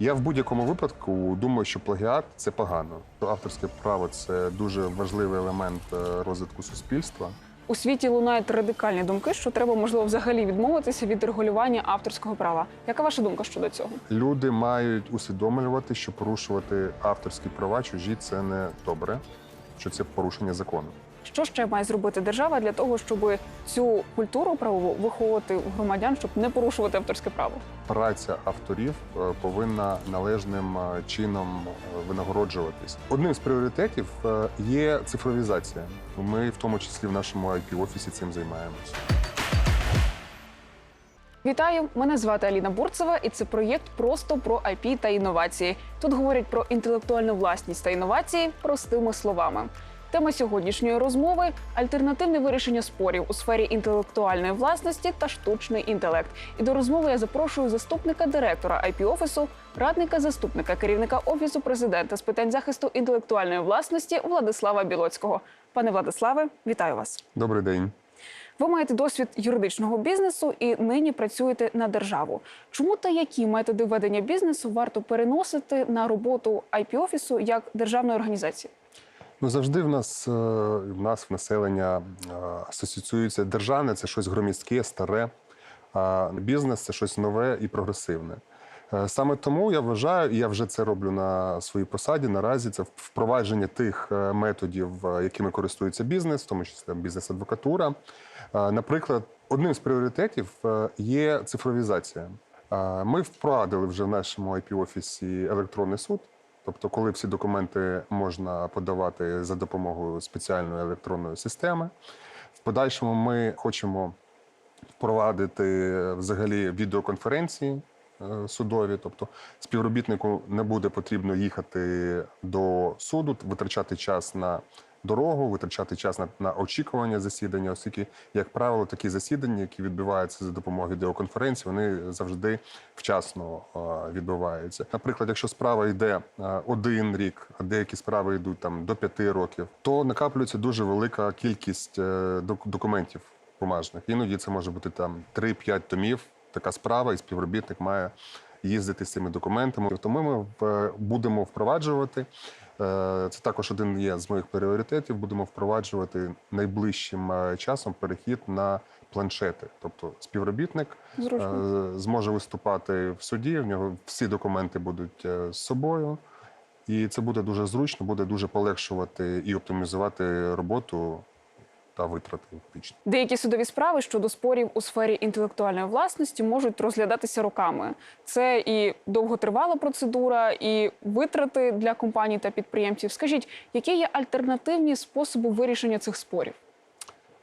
Я в будь-якому випадку думаю, що плагіат це погано. Авторське право це дуже важливий елемент е, розвитку суспільства. У світі лунають радикальні думки, що треба можливо взагалі відмовитися від регулювання авторського права. Яка ваша думка щодо цього? Люди мають усвідомлювати, що порушувати авторські права чужі це не добре, що це порушення закону. Що ще має зробити держава для того, щоб цю культуру правову виховувати у громадян, щоб не порушувати авторське право? Праця авторів е, повинна належним е, чином е, винагороджуватись. Одним з пріоритетів є цифровізація. Ми в тому числі в нашому IP офісі цим займаємося. Вітаю! Мене звати Аліна Бурцева, і це проєкт просто про IP та інновації. Тут говорять про інтелектуальну власність та інновації простими словами. Тема сьогоднішньої розмови альтернативне вирішення спорів у сфері інтелектуальної власності та штучний інтелект. І до розмови я запрошую заступника директора IP офісу, радника заступника керівника офісу президента з питань захисту інтелектуальної власності Владислава Білоцького. Пане Владиславе, вітаю вас. Добрий день. Ви маєте досвід юридичного бізнесу і нині працюєте на державу. Чому та які методи ведення бізнесу варто переносити на роботу IP офісу як державної організації? Ну завжди в нас е, в нас в населення е, асоціюється державне це щось громіздке, старе, а бізнес це щось нове і прогресивне. Е, Саме тому я вважаю, і я вже це роблю на своїй посаді. Наразі це впровадження тих методів, якими користується бізнес, в тому числі бізнес-адвокатура. Наприклад, одним з пріоритетів є цифровізація. Ми впровадили вже в нашому IP офісі електронний суд. Тобто, коли всі документи можна подавати за допомогою спеціальної електронної системи. В подальшому ми хочемо впровадити взагалі відеоконференції е, судові. Тобто співробітнику не буде потрібно їхати до суду, витрачати час на дорогу, витрачати час на, на очікування засідання, оскільки, як правило, такі засідання, які відбуваються за допомогою відеоконференції, вони завжди вчасно е, відбуваються. Наприклад, якщо справа йде е, один рік, а деякі справи йдуть там до п'яти років, то накаплюється дуже велика кількість е, документів бумажних. Іноді це може бути там 3-5 томів. Така справа, і співробітник має їздити з цими документами. Тому ми в- будемо впроваджувати. Е, Це також один є з моїх пріоритетів. Будемо впроваджувати найближчим е, часом перехід на планшети. Тобто співробітник Зручно. е, зможе виступати в суді. В нього всі документи будуть з собою, і це буде дуже зручно, буде дуже полегшувати і оптимізувати роботу та витрати фактично. Деякі судові справи щодо спорів у сфері інтелектуальної власності можуть розглядатися роками. Це і довготривала процедура, і витрати для компаній та підприємців. Скажіть, які є альтернативні способи вирішення цих спорів?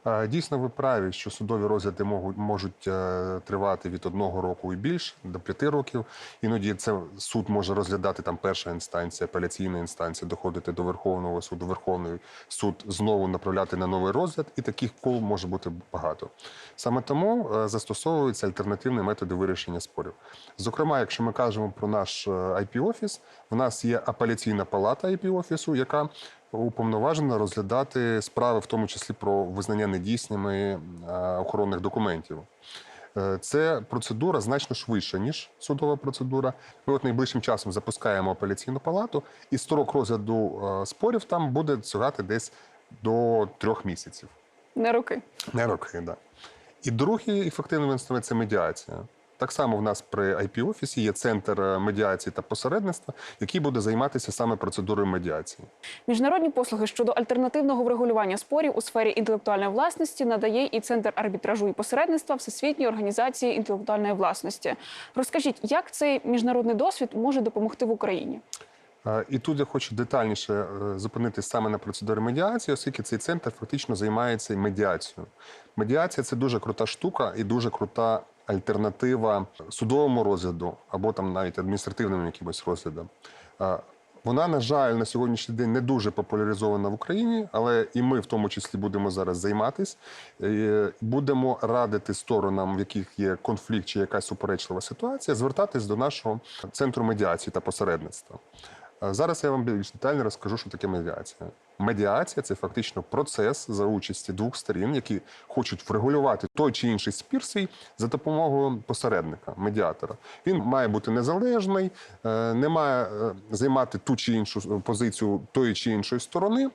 Е, Дійсно, ви праві, що судові розгляди можуть, е, тривати від одного року і більше до п'яти років. Іноді це суд може розглядати там перша інстанція, апеляційна інстанція, доходити до Верховного суду, Верховний суд знову направляти на новий розгляд, і таких кол може бути багато. Саме тому е, застосовуються альтернативні методи вирішення спорів. Зокрема, якщо ми кажемо про наш IP офіс, в нас є апеляційна палата IP офісу, яка уповноважена розглядати справи, в тому числі про визнання недійсними е, охоронних документів. Е, Це процедура значно швидша, ніж судова процедура. Ми от найближчим часом запускаємо апеляційну палату, і строк розгляду е, спорів там буде сягати десь до трьох місяців. Не роки. Не роки, да. І другий ефективний інструмент це медіація. Так само в нас при IP офісі є центр е, медіації та посередництва, який буде займатися саме процедурою медіації. Міжнародні послуги щодо альтернативного врегулювання спорів у сфері інтелектуальної власності надає і центр арбітражу і посередництва Всесвітньої організації інтелектуальної власності. Розкажіть, як цей міжнародний досвід може допомогти в Україні? Е, І тут я хочу детальніше е, зупинитися саме на процедурі медіації, оскільки цей центр фактично займається медіацією. Медіація це дуже крута штука і дуже крута альтернатива судовому розгляду або там навіть адміністративним якимось розглядам. Вона, на жаль, на сьогоднішній день не дуже популяризована в Україні, але і ми в тому числі будемо зараз займатися. Будемо радити сторонам, в яких є конфлікт чи якась суперечлива ситуація, звертатись до нашого центру медіації та посередництва. Е, Зараз я вам більш детально розкажу, що таке медіація. Медіація це фактично процес за участі двох сторін, які хочуть врегулювати той чи інший спір свій за допомогою посередника, медіатора. Він має бути незалежний, е, не має е, займати ту чи іншу позицію тої чи іншої сторони,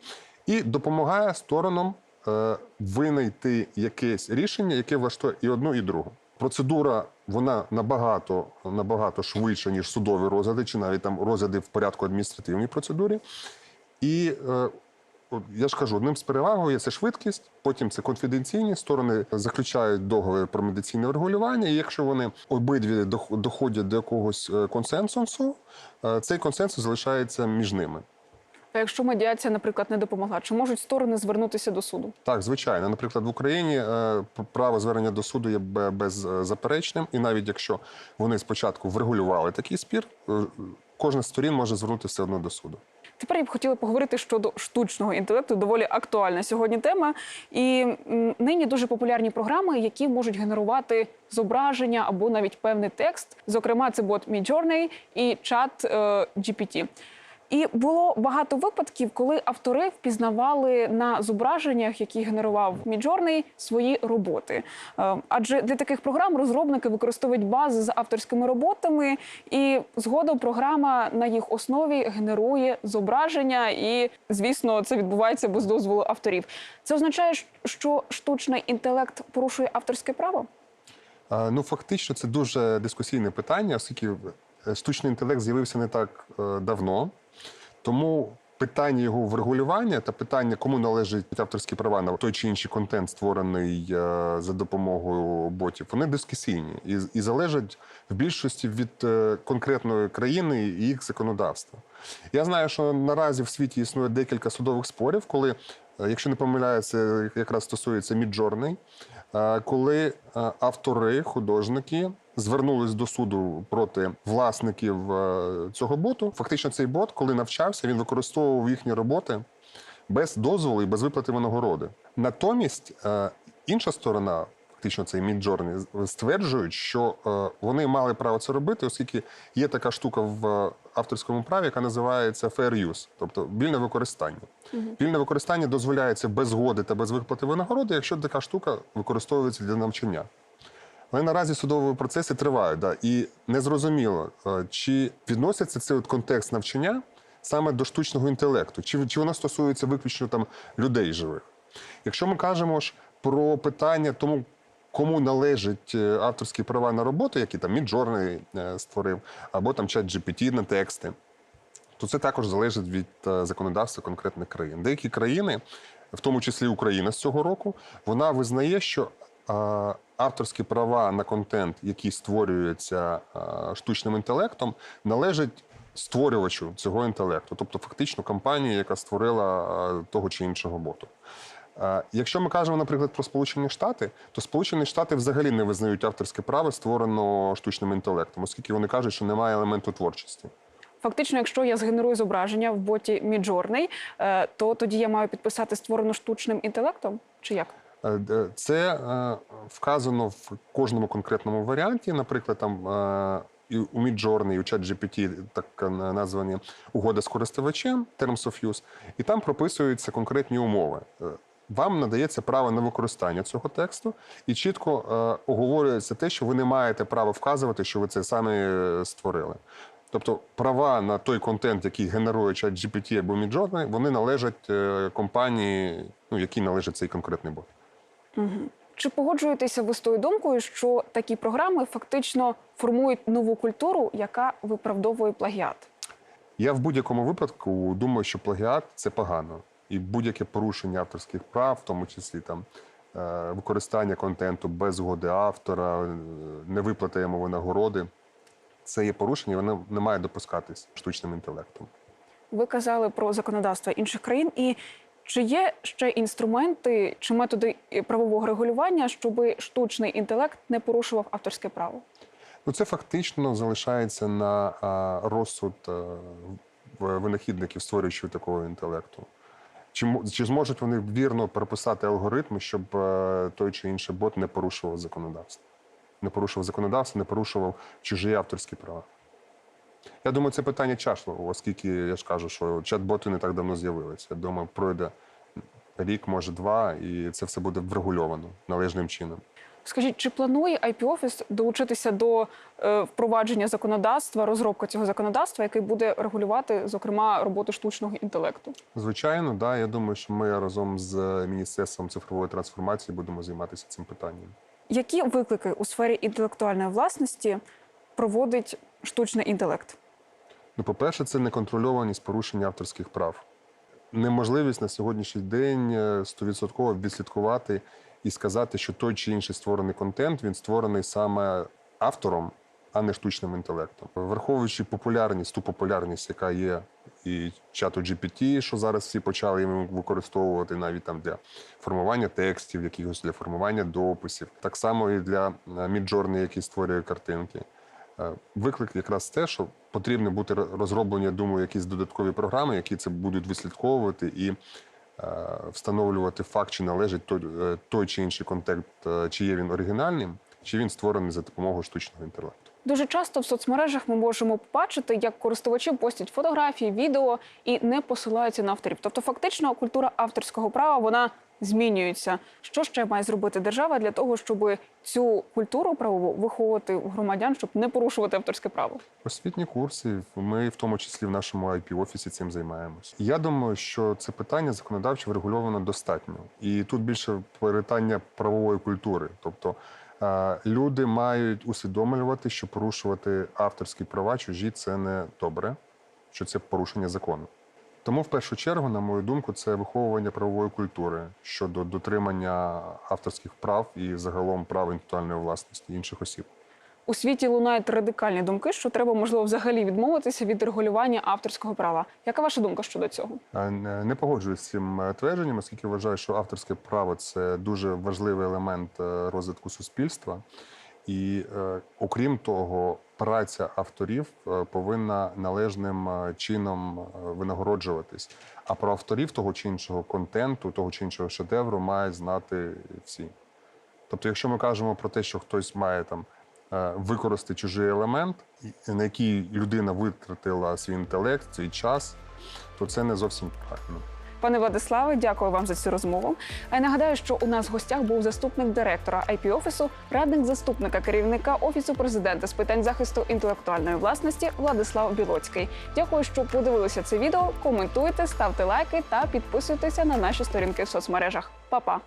і допомагає сторонам е, винайти якесь рішення, яке влаштує і одну, і другу. Процедура вона набагато набагато швидша, ніж судові розгляди, чи навіть там розгляди в порядку адміністративній процедурі. І е, я ж кажу, одним з перевагою є це швидкість, потім це конфіденційні. Сторони заключають договір про медицинне врегулювання. І якщо вони обидві дох- доходять до якогось е, консенсусу, е, цей консенсус залишається між ними. А якщо медіація, наприклад, не допомогла, чи можуть сторони звернутися до суду? Так, звичайно. Наприклад, в Україні е, право звернення до суду є беззаперечним, і навіть якщо вони спочатку врегулювали такий спір, е, кожна з сторін може звернути все одно до суду. Тепер я б хотіла поговорити щодо штучного інтелекту. Доволі актуальна сьогодні тема. І нині дуже популярні програми, які можуть генерувати зображення або навіть певний текст. Зокрема, це бот Midjourney і чат е, GPT. І було багато випадків, коли автори впізнавали на зображеннях, які генерував Midjourney, свої роботи. Е, Адже для таких програм розробники використовують бази з авторськими роботами, і згодом програма на їх основі генерує зображення, і звісно, це відбувається без дозволу авторів. Це означає, що штучний інтелект порушує авторське право. Ну, фактично, це дуже дискусійне питання, оскільки е, штучний інтелект з'явився не так е, давно. Тому питання його врегулювання та питання, кому належать авторські права на той чи інший контент, створений е, за допомогою ботів, вони дискусійні і, і залежать в більшості від е, конкретної країни і їх законодавства. Я знаю, що наразі в світі існує декілька судових спорів, коли, е, якщо не помиляюся, якраз стосується е, коли е, автори, художники звернулись до суду проти власників е, цього боту. Фактично, цей бот, коли навчався, він використовував їхні роботи без дозволу і без виплати винагороди. Натомість е, інша сторона. Фактично, цей Midjourney, стверджують, що е, вони мали право це робити, оскільки є така штука в е, авторському праві, яка називається fair use, тобто вільне використання. Вільне використання дозволяється без згоди та без виплати винагороди, якщо така штука використовується для навчання. Але наразі судові процеси тривають, да, і незрозуміло, е, чи відноситься цей от контекст навчання саме до штучного інтелекту, чи, чи воно стосується виключно там людей живих. Якщо ми кажемо ж про питання тому, кому належать е, авторські права на роботу, які там Midjourney е, створив, або там чат GPT на тексти, то це також залежить від е, законодавства конкретних країн. Деякі країни, в тому числі Україна з цього року, вона визнає, що авторські права на контент, який створюється штучним інтелектом, належать створювачу цього інтелекту, тобто фактично компанії, яка створила того чи іншого боту. Е, Якщо ми кажемо, наприклад, про Сполучені Штати, то Сполучені Штати взагалі не визнають авторське право, створено штучним інтелектом, оскільки вони кажуть, що немає елементу творчості. Фактично, якщо я згенерую зображення в боті Midjourney, е, то тоді я маю підписати створену штучним інтелектом? Чи як? Е, Це вказано в кожному конкретному варіанті. Наприклад, там і у Midjourney, і у ChatGPT так названі угода з користувачем, Terms of Use, і там прописуються конкретні умови. Вам надається право на використання цього тексту, і чітко е, оговорюється те, що ви не маєте права вказувати, що ви це самі е, створили. Тобто права на той контент, який генерує чат GPT або Midjourney, вони належать е, компанії, ну, якій належить цей конкретний бот. Чи погоджуєтеся ви з тою думкою, що такі програми фактично формують нову культуру, яка виправдовує плагіат? Я в будь-якому випадку думаю, що плагіат це погано. І будь-яке порушення авторських прав, в тому числі там е, використання контенту без згоди автора, е, невиплата йому винагороди, це є порушення, і воно не має допускатись штучним інтелектом. Ви казали про законодавство інших країн, і чи є ще інструменти чи методи е, правового регулювання, щоб штучний інтелект не порушував авторське право? Ну, це фактично залишається на розсуд винахідників, створюючи такого інтелекту. Чи, чи зможуть вони вірно прописати алгоритми, щоб е, той чи інший бот не порушував законодавство? Не порушував законодавство, не порушував чужі авторські права. Я думаю, це питання часу, оскільки я ж кажу, що чат-боти не так давно з'явилися. Я думаю, пройде рік, може два, і це все буде врегульовано належним чином. Скажіть, чи планує IP Office долучитися до е, впровадження законодавства, розробки цього законодавства, яке буде регулювати, зокрема, роботу штучного інтелекту? Звичайно, да. Я думаю, що ми разом з міністерством цифрової трансформації будемо займатися цим питанням. Які виклики у сфері інтелектуальної власності проводить штучний інтелект? Ну, по-перше, це неконтрольованість порушення авторських прав. Неможливість на сьогоднішній день е, стовідсотково відслідкувати і сказати, що той чи інший створений контент він створений саме автором, а не штучним інтелектом. Враховуючи популярність, ту популярність, яка є і чату GPT, що зараз всі почали їм використовувати навіть там для формування текстів, якихось для формування дописів, так само і для е, Midjourney, який створює картинки. Е, Виклик якраз те, що потрібно бути розроблені, я думаю, якісь додаткові програми, які це будуть вислідковувати і е, встановлювати факт, чи належить той, е, той чи інший контент, е, чи є він оригінальним, чи він створений за допомогою штучного інтелекту. Дуже часто в соцмережах ми можемо побачити, як користувачі постять фотографії, відео і не посилаються на авторів. Тобто, фактично, культура авторського права вона змінюється. Що ще має зробити держава для того, щоб цю культуру правову виховувати у громадян, щоб не порушувати авторське право? Освітні курси, ми в тому числі в нашому ip офісі цим займаємось. Я думаю, що це питання законодавчо врегульовано достатньо, і тут більше питання правової культури. Тобто е, люди мають усвідомлювати, що порушувати авторські права чужі це не добре, що це порушення закону. Тому, в першу чергу, на мою думку, це виховування правової культури щодо дотримання авторських прав і загалом прав інтелектуальної власності інших осіб. У світі лунають радикальні думки, що треба можливо взагалі відмовитися від регулювання авторського права. Яка ваша думка щодо цього? Е, Не погоджуюсь з цим е, твердженням, оскільки вважаю, що авторське право це дуже важливий елемент е, розвитку суспільства. І е, окрім того, праця авторів е, повинна належним е, чином винагороджуватись. А про авторів того чи іншого контенту, того чи іншого шедевру мають знати всі. Тобто, якщо ми кажемо про те, що хтось має там використати чужий елемент, на який людина витратила свій інтелект, свій час, то це не зовсім правильно. Пане Владиславе, дякую вам за цю розмову. А я нагадаю, що у нас в гостях був заступник директора IP офісу, радник заступника керівника офісу президента з питань захисту інтелектуальної власності Владислав Білоцький. Дякую, що подивилися це відео. Коментуйте, ставте лайки та підписуйтеся на наші сторінки в соцмережах. Па-па!